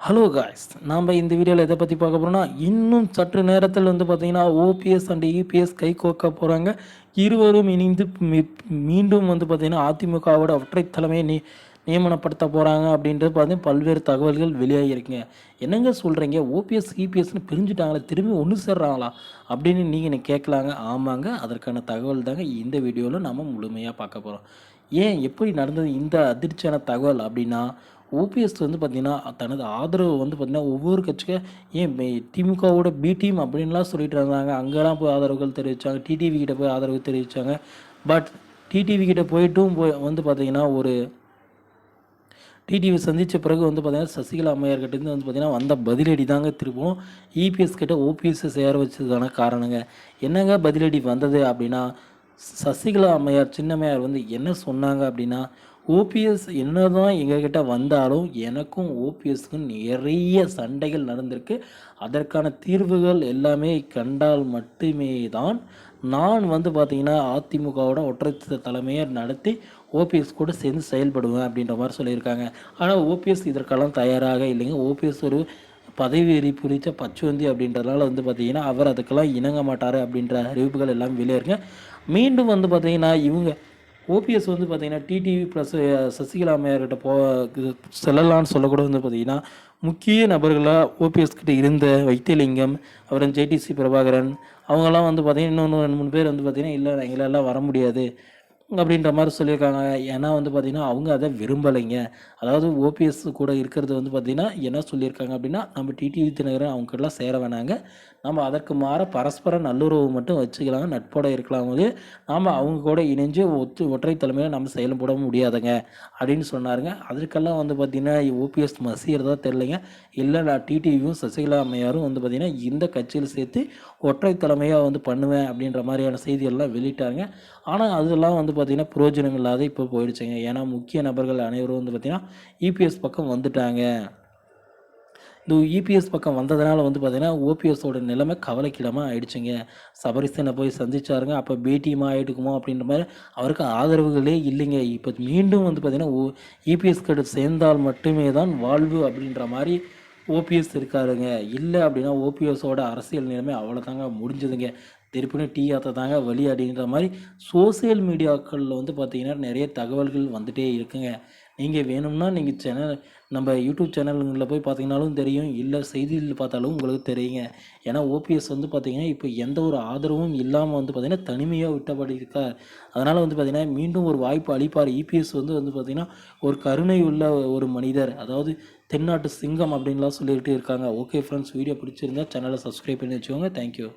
Hello guys நாம் இந்த வீடியோவில் எதை பற்றி பார்க்க போகிறோம்னா இன்னும் சற்று நேரத்தில் வந்து பார்த்தீங்கன்னா ஓபிஎஸ் அண்ட் இபிஎஸ் கை கோக்க போகிறாங்க இருவரும் இணைந்து மீண்டும் வந்து பார்த்தீங்கன்னா அதிமுகவோட ஒற்றை தலைமையை நீ நியமனப்படுத்த போகிறாங்க அப்படின்றது பார்த்தீங்கன்னா பல்வேறு தகவல்கள் வெளியாகிருக்குங்க என்னங்க சொல்கிறீங்க ஓபிஎஸ் இபிஎஸ்னு பிரிஞ்சுட்டாங்களே திரும்பி ஒன்று சேர்றாங்களா? அப்படின்னு நீங்கள் எனக்கு கேட்கலாங்க? ஆமாங்க. அதற்கான தகவல் தாங்க இந்த வீடியோவில் நம்ம முழுமையாக பார்க்க போகிறோம் ஏன் எப்படி நடந்தது இந்த அதிர்ச்சியான தகவல் அப்படின்னா ஓபிஎஸ் வந்து பார்த்திங்கன்னா தனது ஆதரவு வந்து பார்த்திங்கன்னா ஒவ்வொரு கட்சிக்கு ஏன் திமுகவோட பி டீம் அப்படின்லாம் சொல்லிட்டு இருந்தாங்க. அங்கெல்லாம் போய் ஆதரவுகள் தெரிவித்தாங்க டிடிவி கிட்ட போய் ஆதரவு தெரிவித்தாங்க பட் டிடிவி கிட்ட போயிட்டும் போய் வந்து பார்த்திங்கன்னா ஒரு டிடிவி சந்தித்த பிறகு வந்து பார்த்தீங்கன்னா சசிகலா அம்மையார் கிட்டேருந்து வந்து பார்த்தீங்கன்னா வந்த பதிலடி தாங்க திரும்பவும் இபிஎஸ் கிட்ட ஓபிஎஸ் சேர வச்சதுக்கான காரணங்க. என்னங்க பதிலடி வந்தது அப்படின்னா சசிகலா அம்மையார் சின்னம்மையார் வந்து என்ன சொன்னாங்க அப்படின்னா ஓபிஎஸ் என்னதான் எங்ககிட்ட வந்தாலும் எனக்கும் ஓபிஎஸ்க்கும் நிறைய சண்டைகள் நடந்திருக்கு. அதற்கான தீர்வுகள் எல்லாமே கண்டால் மட்டுமே தான் நான் வந்து பார்த்தீங்கன்னா அதிமுகவோட ஒற்றை தலைமையை நடத்தி ஓபிஎஸ் கூட சேர்ந்து செயல்படுவேன் அப்படின்ற மாதிரி சொல்லியிருக்காங்க. ஆனால் ஓபிஎஸ் இதற்கெல்லாம் தயாராக இல்லைங்க. ஓபிஎஸ் ஒரு பதவி வெறி குறித்த பச்சுவந்தி அப்படின்றதுனால வந்து பார்த்தீங்கன்னா அவர் அதுக்கெல்லாம் இணங்க மாட்டார் அப்படின்ற அறிவிப்புகள் எல்லாம் வெளியேறுங்க மீண்டும் வந்து பார்த்தீங்கன்னா இவங்க ஓபிஎஸ் வந்து பார்த்தீங்கன்னா டிடிவி ப்ளஸ் சசிகலா மேயர்கிட்ட போ செல்லலான்னு செல்லலாம்னு சொல்லக்கூட வந்து பார்த்தீங்கன்னா முக்கிய நபர்களாக ஓபிஎஸ் கிட்ட இருந்த வைத்தியலிங்கம் அப்புறம் ஜேடிசி பிரபாகரன் அவங்கெல்லாம் வந்து பார்த்தீங்கன்னா இன்னொன்று ரெண்டு மூணு பேர் வந்து பார்த்தீங்கன்னா இல்லை எங்களால் வர முடியாது. அப்படின்ற மாதிரி சொல்லியிருக்காங்க. ஏன்னா வந்து பார்த்திங்கன்னா அவங்க அதை விரும்பலைங்க. அதாவது ஓபிஎஸ் கூட இருக்கிறது வந்து பார்த்திங்கன்னா என்ன சொல்லியிருக்காங்க அப்படின்னா நம்ம டிடிவி தினகரன் அவங்ககிட்டலாம் சேர வேணாங்க. நம்ம அதற்கு மாற பரஸ்பர நல்லுறவு மட்டும் வச்சுக்கலாம் நட்போட இருக்கலாம் போது நாம் அவங்க கூட இணைஞ்சு ஒத்து ஒற்றை தலைமையில் நம்ம செயல்பட முடியாதுங்க அப்படின்னு சொன்னாருங்க. அதற்கெல்லாம் வந்து பார்த்திங்கன்னா ஓபிஎஸ் மசிகிறதா தெரிலைங்க இல்லை நான் டிடிவியும் சசிகலா அம்மையாரும் வந்து பார்த்திங்கன்னா இந்த கட்சியில் சேர்த்து ஒற்றை தலைமையாக வந்து பண்ணுவேன் அப்படின்ற மாதிரியான செய்திகள்லாம் வெளியிட்டாங்க ஆனால் அதெல்லாம் வந்து பார்த்திங்கன்னா பிரயோஜனம் இல்லாத இப்போ போயிடுச்சுங்க. ஏன்னா முக்கிய நபர்கள் அனைவரும் வந்து பார்த்திங்கன்னா இபிஎஸ் பக்கம் வந்துட்டாங்க. இந்த இபிஎஸ் பக்கம் வந்ததுனால வந்து பார்த்திங்கன்னா ஓபிஎஸோட நிலைமை கவலைக்கிடமாக ஆயிடுச்சுங்க. சபரிசனை போய் சந்திச்சாருங்க. அப்போ பேட்டியமாக ஆகிட்டுக்குமோ அப்படின்ற மாதிரி அவருக்கு ஆதரவுகளே இல்லைங்க. இப்போ மீண்டும் வந்து பார்த்திங்கன்னா ஓ இபிஎஸ் கிட்ட சேர்ந்தால் மட்டுமே தான் வாழ்வு அப்படின்ற மாதிரி ஓபிஎஸ் இருக்காருங்க. இல்லை அப்படின்னா ஓபிஎஸோட அரசியல் நிலைமை அவ்வளோதாங்க முடிஞ்சதுங்க. திருப்பினும் டீ ஆத்த தாங்க வழி அப்படின்ற மாதிரி சோசியல் மீடியாக்களில் வந்து பார்த்தீங்கன்னா நிறைய தகவல்கள் வந்துகிட்டே இருக்குங்க. நீங்கள் வேணும்னா நீங்கள் சேனல் நம்ம யூடியூப் சேனல்களில் போய் பார்த்தீங்கனாலும் தெரியும். இல்லை செய்தியில் பார்த்தாலும் உங்களுக்கு தெரியுங்க. ஏன்னா ஓபிஎஸ் வந்து பார்த்தீங்கன்னா இப்போ எந்த ஒரு ஆதரவும் இல்லாமல் வந்து பார்த்தீங்கன்னா தனிமையாக விட்டபடி இருக்கார். அதனால் வந்து பார்த்தீங்கன்னா மீண்டும் ஒரு வாய்ப்பு அளிப்பார். இபிஎஸ் வந்து வந்து பார்த்தீங்கன்னா ஒரு கருணை உள்ள ஒரு மனிதர். அதாவது தென்னாட்டு சிங்கம் அப்படின்லாம் சொல்லிக்கிட்டு இருக்காங்க. ஓகே ஃப்ரெண்ட்ஸ் வீடியோ பிடிச்சிருந்தா சேனலை சப்ஸ்கிரைப் பண்ணி வச்சுக்கோங்க. தேங்க்யூ